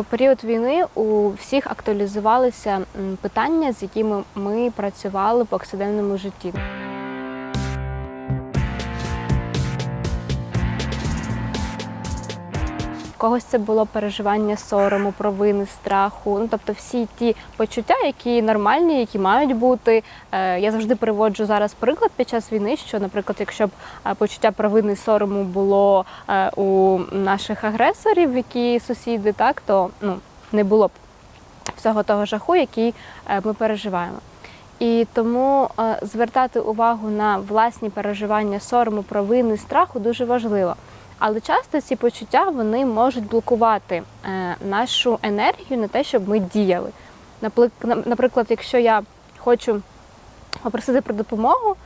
В період війни у всіх актуалізувалися питання, з якими ми працювали в повсякденному житті. Когось це було переживання сорому, провини, страху. Ну тобто всі ті почуття, які нормальні, які мають бути. Е, Я завжди приводжу зараз приклад під час війни, що, наприклад, якщо б е, почуття провини сорому було е, у наших агресорів, які сусіди, так то ну не було б всього того жаху, який ми переживаємо. І тому звертати увагу на власні переживання сорому, провини, страху дуже важливо. Але часто ці почуття вони можуть блокувати е, нашу енергію на те, щоб ми діяли. Наприклад, якщо я хочу попросити про допомогу,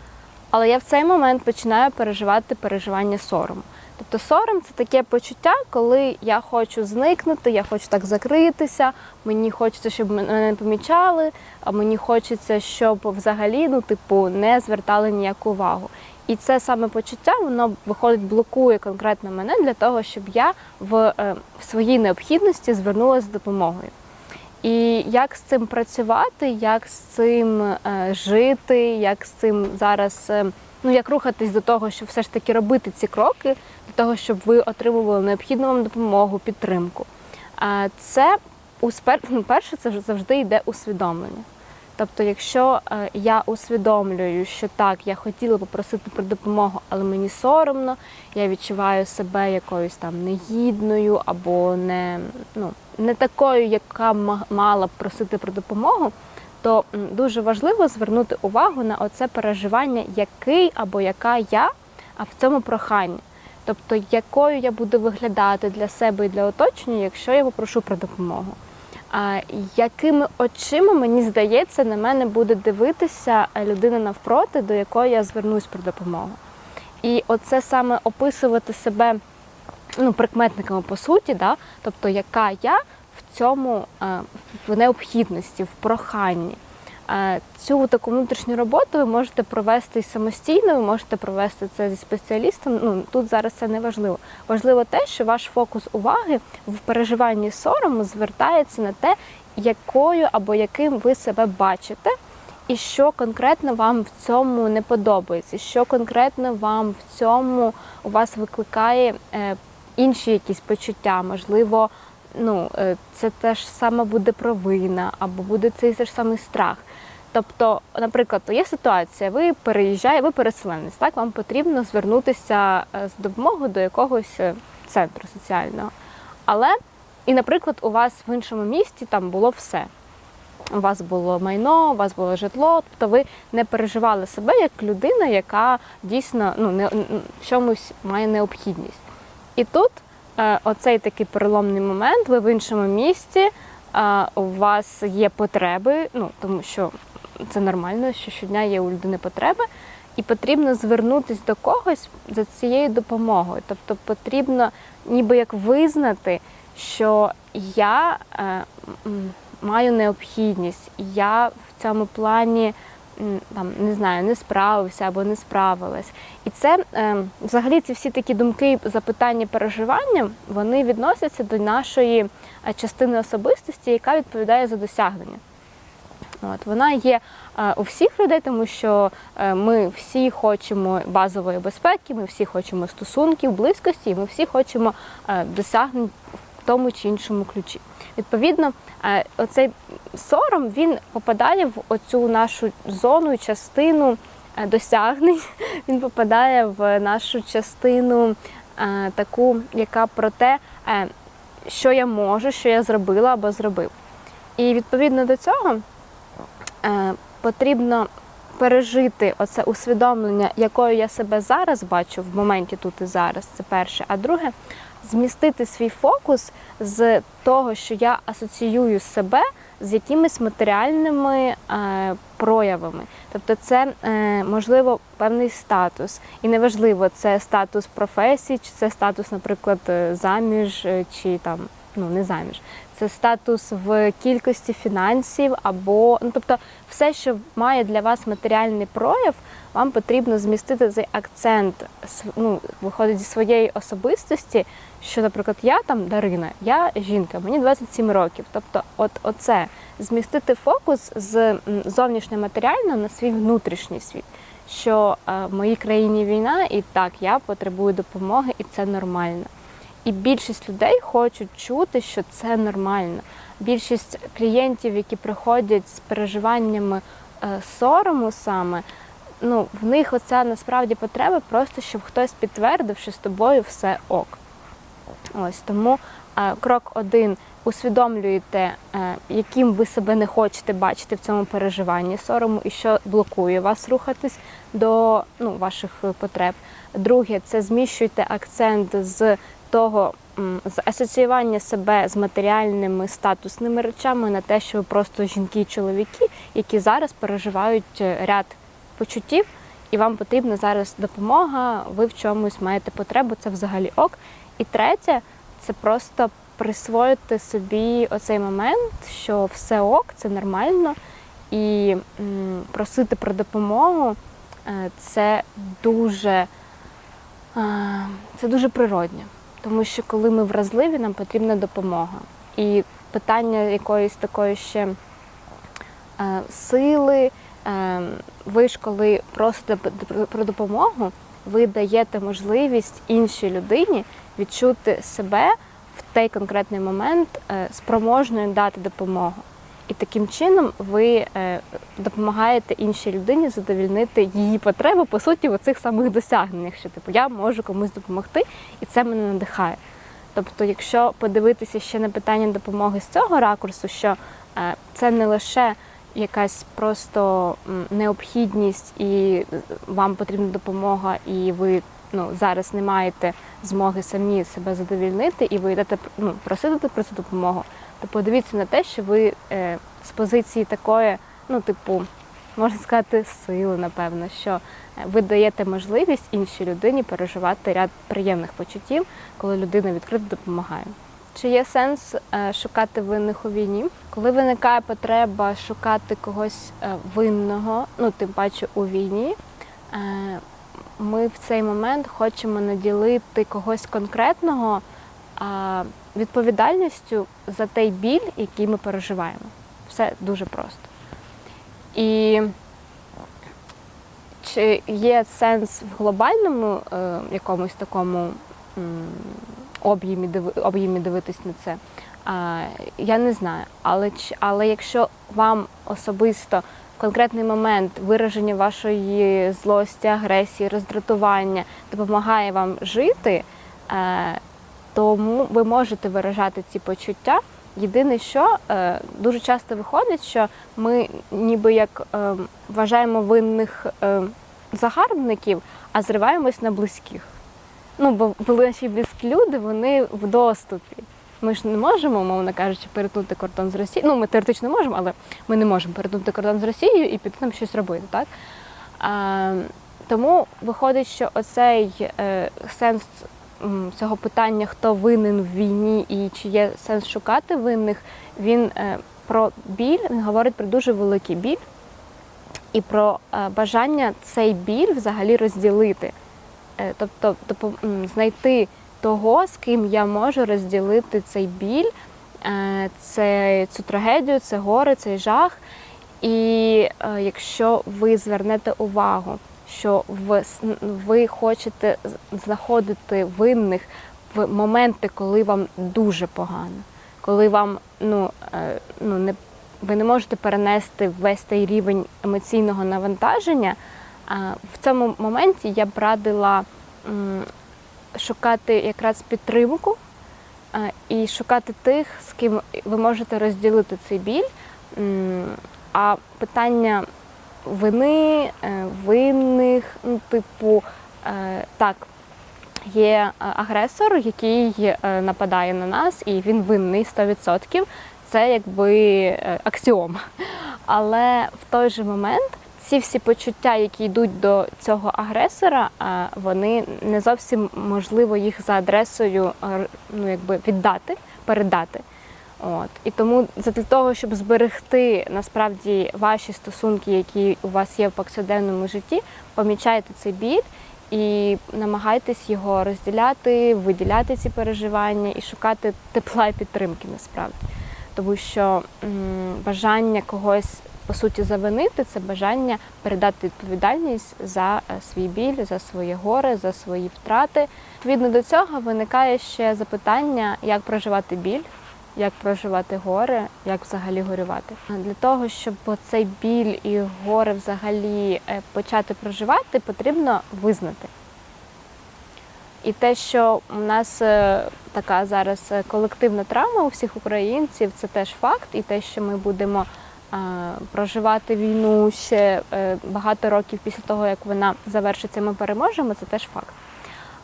але я в цей момент починаю переживати переживання сорому. Тобто сором це таке почуття, коли я хочу зникнути, я хочу так закритися, мені хочеться, щоб мене не помічали, а мені хочеться, щоб взагалі ну, типу, не звертали ніяку увагу. І це саме почуття, воно виходить, блокує конкретно мене для того, щоб я в, е, в своїй необхідності звернулася з допомогою. І як з цим працювати, як з цим е, жити, як з цим зараз, е, ну як рухатись до того, щоб все ж таки робити ці кроки, для того, щоб ви отримували необхідну вам допомогу, підтримку. А це у спер- ну, перше, це завжди йде усвідомлення. Тобто, якщо е, я усвідомлюю, що так, я хотіла попросити про допомогу, але мені соромно, я відчуваю себе якоюсь там негідною або не, ну, не такою, яка ма- мала б просити про допомогу, то дуже важливо звернути увагу на оце переживання, який або яка я, а в цьому проханні. Тобто, якою я буду виглядати для себе і для оточення, якщо я попрошу про допомогу. Якими очима, мені здається, на мене буде дивитися людина навпроти, до якої я звернусь про допомогу. І оце саме описувати себе ну, прикметниками по суті, да? тобто яка я в цьому е, в необхідності, в проханні. Цю таку внутрішню роботу ви можете провести самостійно, ви можете провести це зі спеціалістом. Ну тут зараз це не важливо. Важливо те, що ваш фокус уваги в переживанні сорому звертається на те, якою або яким ви себе бачите, і що конкретно вам в цьому не подобається, що конкретно вам в цьому у вас викликає е, інші якісь почуття, можливо. Ну, е, це теж саме буде провина, або буде цей ж самий страх. Тобто, наприклад, є ситуація, ви переїжджаєте, ви переселенець, так вам потрібно звернутися е, з допомогою до якогось е, центру соціального. Але, і, наприклад, у вас в іншому місті там було все. У вас було майно, у вас було житло, тобто ви не переживали себе як людина, яка дійсно ну, не, в чомусь має необхідність. І тут е, оцей такий переломний момент, ви в іншому місті, е, у вас є потреби, ну тому що це нормально, що щодня є у людини потреби, і потрібно звернутися до когось за цією допомогою. Тобто потрібно ніби як визнати, що я е, маю необхідність, я в цьому плані там не знаю, не справився або не справилась. І це е, взагалі ці всі такі думки, запитання, переживання, вони відносяться до нашої е, частини особистості, яка відповідає за досягнення. От вона є е, у всіх людей, тому що е, ми всі хочемо базової безпеки, ми всі хочемо стосунків, близькості, і ми всі хочемо е, досягнень в тому чи іншому ключі. Відповідно, оцей сором він попадає в оцю нашу зону і частину досягнень. Він попадає в нашу частину таку, яка про те, що я можу, що я зробила або зробив. І відповідно до цього потрібно пережити оце усвідомлення, якою я себе зараз бачу в моменті тут і зараз. Це перше. А друге, змістити свій фокус з того, що я асоціюю себе з якимись матеріальними е, проявами. Тобто, це е, можливо певний статус, і неважливо, це статус професії, чи це статус, наприклад, е, заміж, е, чи там ну не заміж. Це статус в кількості фінансів або ну тобто все, що має для вас матеріальний прояв, вам потрібно змістити цей акцент ну, виходить зі своєї особистості. Що, наприклад, я там Дарина, я жінка, мені 27 років. Тобто, от оце змістити фокус з м, зовнішньо матеріального на свій внутрішній світ. Що е, в моїй країні війна, і так я потребую допомоги, і це нормально. І більшість людей хочуть чути, що це нормально. Більшість клієнтів, які приходять з переживаннями е, сорому саме, ну в них оця насправді потреба просто, щоб хтось підтвердив, що з тобою все ок. Ось тому е, крок один усвідомлюєте, е, яким ви себе не хочете бачити в цьому переживанні сорому і що блокує вас рухатись до ну, ваших потреб. Друге, це зміщуйте акцент з того, з асоціювання себе з матеріальними статусними речами на те, що ви просто жінки і чоловіки, які зараз переживають е, ряд почуттів, і вам потрібна зараз допомога, ви в чомусь маєте потребу, це взагалі ок. І третє, це просто присвоїти собі оцей момент, що все ок, це нормально, і просити про допомогу е, це дуже, це дуже природньо. Тому що коли ми вразливі, нам потрібна допомога. І питання якоїсь такої ще е, сили, е, ви ж коли просите про допомогу, ви даєте можливість іншій людині відчути себе в той конкретний момент е, спроможною дати допомогу. І таким чином ви е, допомагаєте іншій людині задовільнити її потреби, по суті, в цих самих досягненнях, що типу я можу комусь допомогти, і це мене надихає. Тобто, якщо подивитися ще на питання допомоги з цього ракурсу, що е, це не лише якась просто необхідність, і вам потрібна допомога, і ви ну, зараз не маєте змоги самі себе задовільнити, і ви йдете ну, просити про цю допомогу, то подивіться на те, що ви е, з позиції такої, ну, типу, можна сказати, сили, напевно, що е, ви даєте можливість іншій людині переживати ряд приємних почуттів, коли людина відкрито допомагає. Чи є сенс е, шукати винних у війні? Коли виникає потреба шукати когось е, винного, ну тим паче у війні, ми в цей момент хочемо наділити когось конкретного відповідальністю за той біль, який ми переживаємо. Все дуже просто. І чи є сенс в глобальному е, якомусь такому об'ємі, об'ємі дивитись на це? А, я не знаю. Але, але якщо вам особисто в конкретний момент вираження вашої злості, агресії, роздратування допомагає вам жити, е, тому ви можете виражати ці почуття. Єдине, що е, дуже часто виходить, що ми ніби як е, вважаємо винних е, загарбників, а зриваємось на близьких. Ну, бо були наші близькі люди, вони в доступі. Ми ж не можемо, мовно кажучи, перетнути кордон з Росією. Ну, ми теоретично можемо, але ми не можемо перетнути кордон з Росією і піти там щось робити, так? А, тому виходить, що оцей е, сенс цього питання, хто винен в війні і чи є сенс шукати винних, він е, про біль, він говорить про дуже великий біль і про е, бажання цей біль взагалі розділити. Е, Тобто знайти того, з ким я можу розділити цей біль, цю трагедію, це горе, цей жах. І якщо ви звернете увагу, що ви хочете знаходити винних в моменти, коли вам дуже погано, коли вам ну, е, ну, не, ви не можете перенести весь той рівень емоційного навантаження, в цьому моменті я б радила шукати якраз підтримку е, і шукати тих, з ким ви можете розділити цей біль. А питання вини, е, винних, ну, типу, е, так, є е, агресор, який нападає на нас, і він винний 100%. Це якби аксіома. Але в той же момент ці всі почуття, які йдуть до цього агресора, вони не зовсім можливо їх за адресою ну, якби віддати, передати. От. І тому для того, щоб зберегти насправді ваші стосунки, які у вас є в повсякденному житті, помічайте цей біль і намагайтесь його розділяти, виділяти ці переживання і шукати тепла і підтримки насправді. Тому що м, бажання когось по суті завинити це бажання передати відповідальність за е, свій біль, за своє горе, за свої втрати. Відповідно до цього виникає ще запитання, як проживати біль, як проживати горе, як взагалі горювати. Для того, щоб цей біль і горе взагалі е, почати проживати, потрібно визнати. І те, що у нас е, така зараз е, колективна травма у всіх українців, це теж факт. І те, що ми будемо проживати війну ще багато років після того, як вона завершиться, ми переможемо, це теж факт.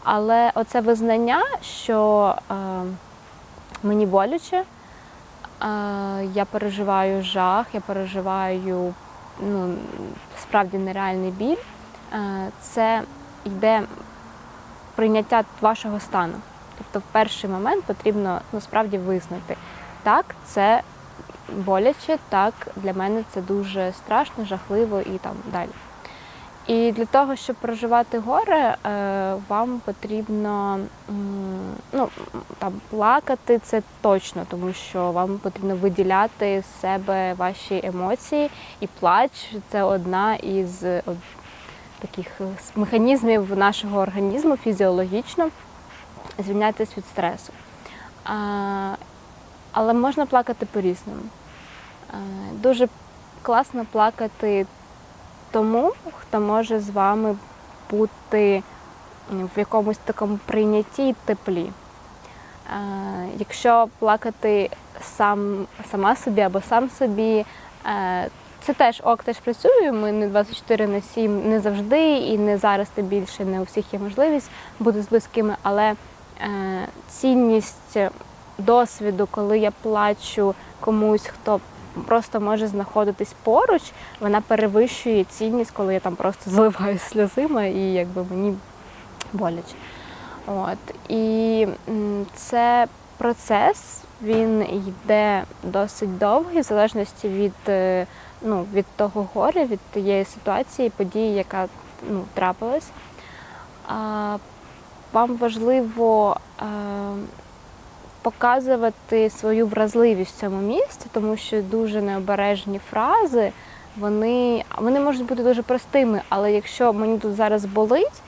Але оце визнання, що мені боляче, я переживаю жах, я переживаю ну, справді нереальний біль, це йде прийняття вашого стану. Тобто в перший момент потрібно насправді визнати, так, це боляче, так, для мене це дуже страшно, жахливо і там далі. І для того, щоб проживати горе, вам потрібно ну, там, плакати це точно, тому що вам потрібно виділяти з себе ваші емоції, і плач це одна із е, таких е, механізмів нашого організму фізіологічно звільнятися від стресу. Але можна плакати по-різному. Е, Дуже класно плакати тому, хто може з вами бути в якомусь такому прийнятті і теплі. Е, Якщо плакати сам, сама собі або сам собі, е, це теж ок, теж працює. Ми не 24 на 7 не завжди, і не зараз тим більше не у всіх є можливість бути з близькими, але е, цінність досвіду, коли я плачу комусь, хто просто може знаходитись поруч, вона перевищує цінність, коли я там просто заливаю сльозима і якби мені боляче. От. І це процес, він йде досить довгий, в залежності від, е, ну, від того горя, від тієї ситуації, події, яка ну, трапилась. А, вам важливо е, показувати свою вразливість в цьому місці, тому що дуже необережні фрази, вони, вони можуть бути дуже простими, але якщо мені тут зараз болить,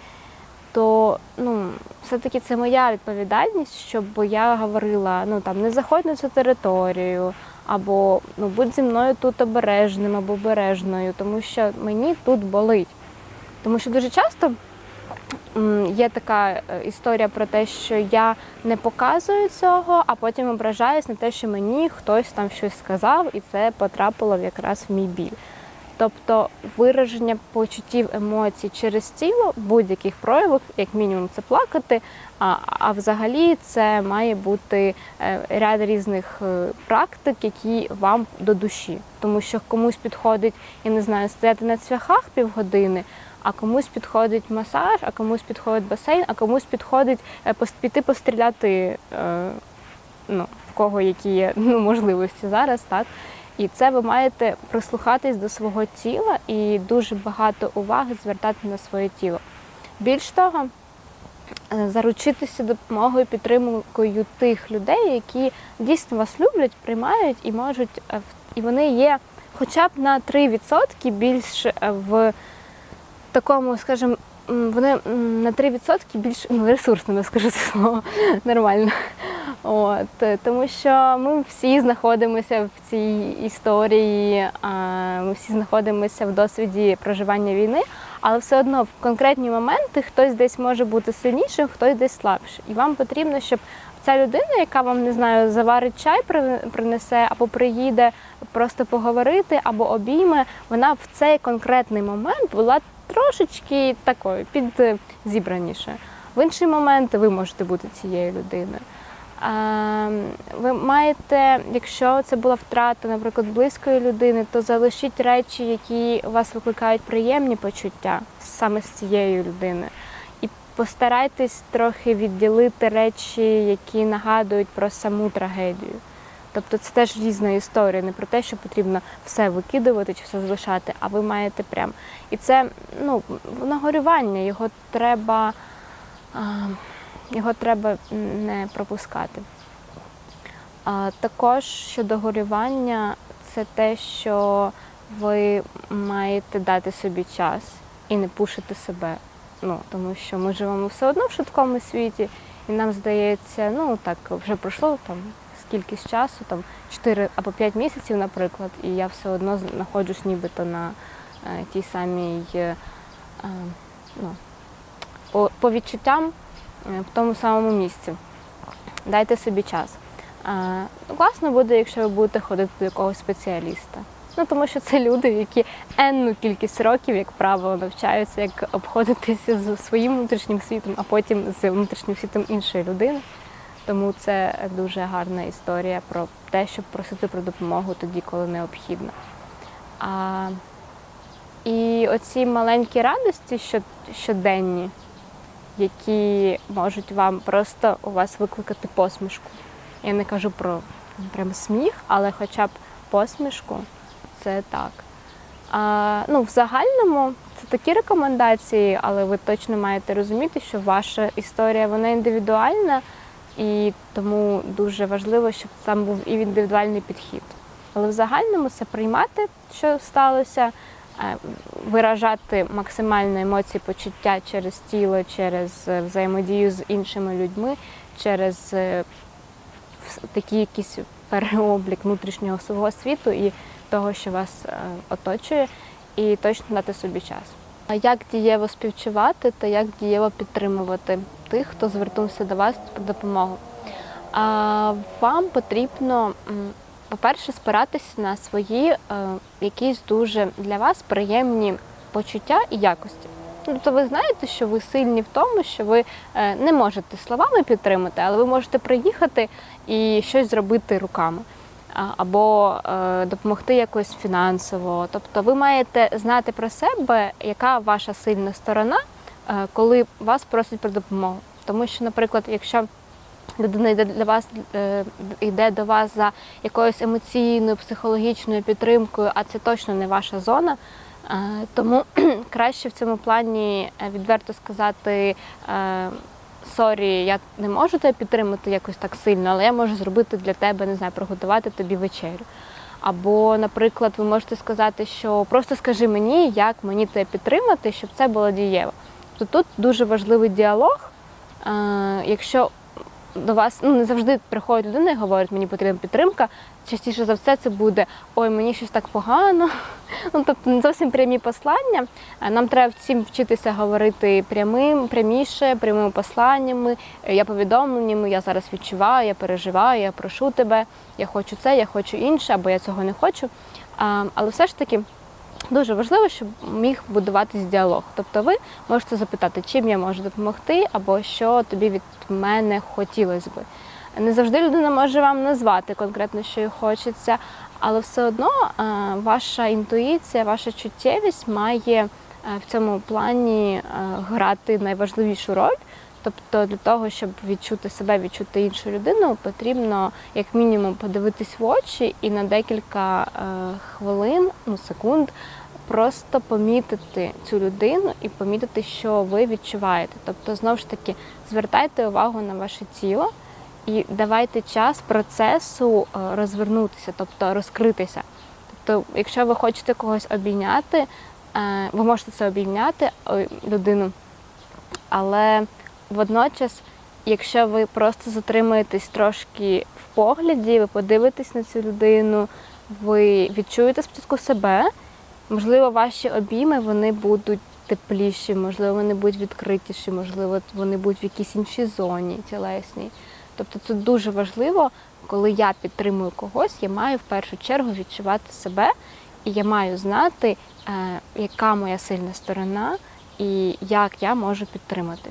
то ну, все-таки це моя відповідальність, щоб я говорила, ну там не заходь на цю територію, або ну будь зі мною тут обережним або обережною, тому що мені тут болить. Тому що дуже часто є така е, історія про те, що я не показую цього, а потім ображаюсь на те, що мені хтось там щось сказав, і це потрапило якраз в мій біль. Тобто вираження почуттів емоцій через тіло будь-яких проявах, як мінімум, це плакати. А, а взагалі це має бути е, ряд різних е, практик, які вам до душі. Тому що комусь підходить, я не знаю, стояти на цвяхах півгодини, а комусь підходить масаж, а комусь підходить басейн, а комусь підходить е, піти постріляти. е, Ну, в кого які є ну, можливості зараз, так. І це ви маєте прислухатись до свого тіла і дуже багато уваги звертати на своє тіло. Більш того, е, заручитися допомогою, підтримкою тих людей, які дійсно вас люблять, приймають і можуть, і вони є хоча б на 3% більш в такому, скажімо, вони на 3% більш ну, ресурсними, скажу це слово нормально. От, тому що ми всі знаходимося в цій історії, ми всі знаходимося в досвіді проживання війни, але все одно в конкретні моменти хтось десь може бути сильнішим, хтось десь слабший. І вам потрібно, щоб ця людина, яка вам не знаю, заварить чай, принесе або приїде просто поговорити, або обійме, вона в цей конкретний момент була трошечки такою підзібранішою. В інший момент ви можете бути цією людиною. Ви маєте, якщо це була втрата, наприклад, близької людини, то залишіть речі, які у вас викликають приємні почуття саме з цією людиною. І постарайтесь трохи відділити речі, які нагадують про саму трагедію. Тобто це теж різна історія, не про те, що потрібно все викидувати чи все залишати, а ви маєте прям. І це ну, нагорювання, його треба, його треба не пропускати. Також щодо горювання, це те, що ви маєте дати собі час і не пушити себе. Ну, тому що ми живемо все одно в швидкому світі, і нам здається, ну так вже пройшло там скількись часу, там 4 або 5 місяців, наприклад, і я все одно знаходжусь нібито на е, тій самій, е, е, ну, по, по відчуттям е, в тому самому місці. Дайте собі час. Е, класно буде, якщо ви будете ходити до якогось спеціаліста. Ну, тому що це люди, які енну кількість років, як правило, навчаються, як обходитися з своїм внутрішнім світом, а потім з внутрішнім світом іншої людини. Тому це дуже гарна історія про те, щоб просити про допомогу тоді, коли необхідно. А, і оці маленькі радості що, щоденні, які можуть вам просто у вас викликати посмішку. Я не кажу про прям сміх, але хоча б посмішку це так. А, ну, в загальному це такі рекомендації, але ви точно маєте розуміти, що ваша історія вона індивідуальна, і тому дуже важливо, щоб там був і індивідуальний підхід. Але в загальному це приймати, що сталося, е, виражати максимально емоції, почуття через тіло, через е, взаємодію з іншими людьми, через е, такий якийсь переоблік внутрішнього свого світу і того, що вас оточує, і точно дати собі час. А як дієво співчувати та як дієво підтримувати тих, хто звернувся до вас про допомогу? А, вам потрібно, по-перше, спиратися на свої е, якісь дуже для вас приємні почуття і якості. Тобто ви знаєте, що ви сильні в тому, що ви е, не можете словами підтримати, але ви можете приїхати і щось зробити руками. Або е, допомогти якось фінансово. Тобто ви маєте знати про себе, яка ваша сильна сторона, коли вас просять про допомогу. Тому що, наприклад, якщо людина йде для вас, е, йде до вас за якоюсь емоційною, психологічною підтримкою, а це точно не ваша зона. е, Тому краще в цьому плані е, відверто сказати е, сорі, я не можу тебе підтримати якось так сильно, але я можу зробити для тебе, не знаю, приготувати тобі вечерю. Або, наприклад, ви можете сказати, що просто скажи мені, як мені тебе підтримати, щоб це було дієво. То тут дуже важливий діалог. Е, Якщо до вас ну не завжди приходить людина і говорить, мені потрібна підтримка. Частіше за все це буде ой, мені щось так погано. Ну тобто не зовсім прямі послання. Е, Нам треба всім вчитися говорити прямим, пряміше, прямими посланнями, е, я повідомленнями, я зараз відчуваю, я переживаю, я прошу тебе, я хочу це, я хочу інше, або я цього не хочу. А, Але все ж таки. Дуже важливо, щоб міг будуватись діалог. Тобто ви можете запитати, чим я можу допомогти, або що тобі від мене хотілося би. Не завжди людина може вам назвати конкретно, що їй хочеться, але все одно е, ваша інтуїція, ваша чуттєвість має е, в цьому плані е, грати найважливішу роль. Тобто для того, щоб відчути себе, відчути іншу людину, потрібно як мінімум подивитись в очі і на декілька е, хвилин, ну секунд, просто помітити цю людину і помітити, що ви відчуваєте. Тобто, знову ж таки, звертайте увагу на ваше тіло і давайте час процесу е, розвернутися, тобто розкритися. Тобто, якщо ви хочете когось обійняти, е, ви можете це обійняти людину, але водночас, якщо ви просто затримаєтесь трошки в погляді, ви подивитесь на цю людину, ви відчуєте спочатку себе, можливо, ваші обійми вони будуть тепліші, можливо, вони будуть відкритіші, можливо, вони будуть в якійсь іншій зоні тілесній. Тобто це дуже важливо, коли я підтримую когось, я маю в першу чергу відчувати себе, і я маю знати, е, яка моя сильна сторона і як я можу підтримати.